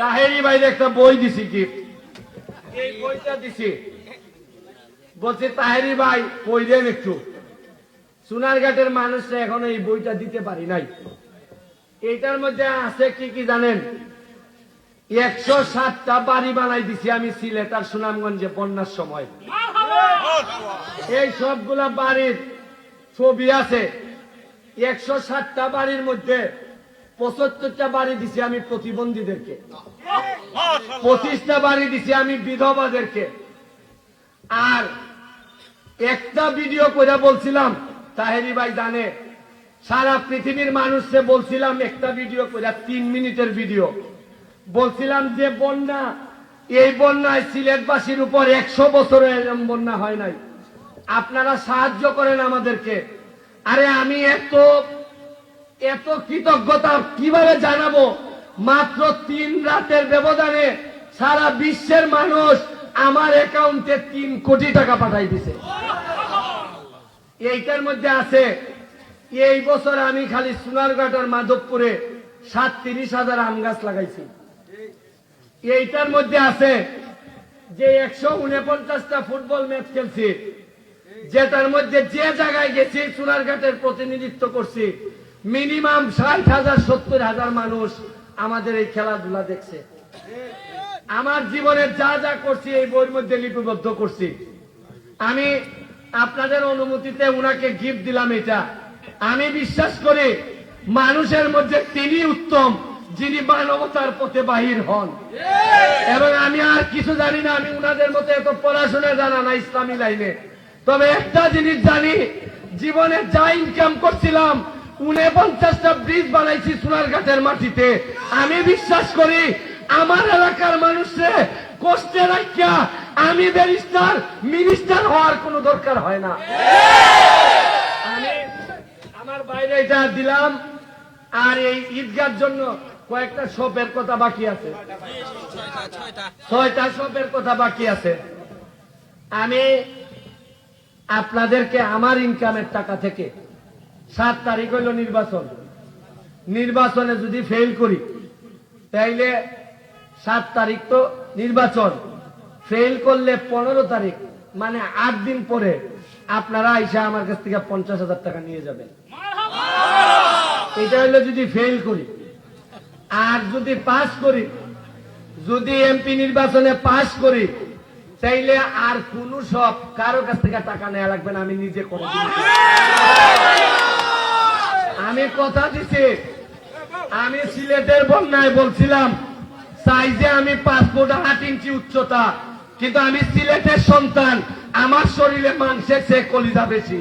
তাহেরি বাইরে একটা বই দিছি গিফট এই বইটা দিছি। বলছে, তাহেরি ভাই দেন একটু। সোনারঘাটের মানুষরা এখনও এই বইটা দিতে পারি নাই। এইটার মধ্যে আছে কি কি জানেন? একশো সাতটা বাড়ি বানাই দিছি আমি সিলেট আর সুনামগঞ্জে বন্যার সময়। এই সবগুলা বাড়ির ছবি আছে। একশো সাতটা বাড়ির মধ্যে পঁচাত্তরটা বাড়ি দিছি আমি প্রতিবন্ধীদেরকে। পঁচিশটা বাড়ি দিছি আমি বিধবাদেরকে। আর একটা ভিডিও করে বলছিলাম তাহেরি ভাই জানে সারা পৃথিবীর মানুষকে বলছিলাম একটা ভিডিও করে তিন মিনিটের ভিডিও। বলছিলাম যে বন্যা এই বন্যায় সিলেটবাসীর উপর একশো বছরে এরকম বন্যা হয় নাই। আপনারা সাহায্য করেন আমাদেরকে। আরে আমি এত এত কৃতজ্ঞতা কীভাবে জানাব? মাত্র তিন রাতের ব্যবধানে সারা বিশ্বের মানুষ আমার অ্যাকাউন্টে তিন কোটি টাকা পাঠাই দিছে। এইটার মধ্যে আছে, এই বছর আমি খালি সোনারঘাট আর মাধবপুরে সাতত্রিশ হাজার আম গাছ লাগাইছি। এইটার মধ্যে আছে যে একশো উনপঞ্চাশটা ফুটবল ম্যাচ খেলছি, যেটার মধ্যে যে জায়গায় গেছি সোনারঘাটের প্রতিনিধিত্ব করছি মিনিমাম ষাট হাজার, সত্তর হাজার মানুষ আমাদের এই খেলাধুলা দেখছে। আমার জীবনে যা যা করছি, এই বইয়ের মধ্যে লিপিবদ্ধ করছি। আমি আপনাদের অনুমতিতে উনাকে গিফট দিলাম এটা। আমি বিশ্বাস করি, মানুষের মধ্যে তিনি উত্তম, যিনি মানবতার পথে বাহির হন। এবং আমি আর কিছু জানি না, আমি উনাদের মতো এত পড়াশোনা জানা না ইসলামী লাইনে। তবে একটা জিনিস জানি, জীবনে যা ইনকাম করছিলাম উনপঞ্চাশটা ব্রিজ বানাইছি সোনারঘাটের মাটিতে। আমি বিশ্বাস করি, আমার এলাকার মানুষে কষ্টে রাখিয়া আমি ব্যারিস্টার মিনিস্টার হওয়ার কোনো দরকার হয় না। আমি আমার বাইরে এটা দিলাম, আর এই ঈদগার জন্য কয়েকটা শপের কথা বাকি আছে। ছয়টা শপের কথা বাকি আছে। আমি আপনাদেরকে আমার ইনকামের টাকা থেকে সাত তারিখ হইল নির্বাচন। নির্বাচনে যদি ফেল করি, তাইলে সাত তারিখ তো নির্বাচন। ফেল করলে পনেরো তারিখ মানে আট দিন পরে আপনারা আইসা আমার কাছ থেকে পঞ্চাশ হাজার টাকা নিয়ে যাবেন। এটা হইল যদি ফেল করি। আর যদি পাস করি, যদি এমপি নির্বাচনে পাস করি, তাইলে আর কোন সব কারও কাছ থেকে টাকা নেওয়া লাগবে না, আমি নিজে করে। আমি কথা দিছি। আমি সিলেটের বন্যায় বলছিলাম চাই যে আমি ফুট আট ইঞ্চি উচ্চতা, কিন্তু আমি সিলেটের সন্তান, আমার শরীরে মাংসের সে কলিজা বেশি।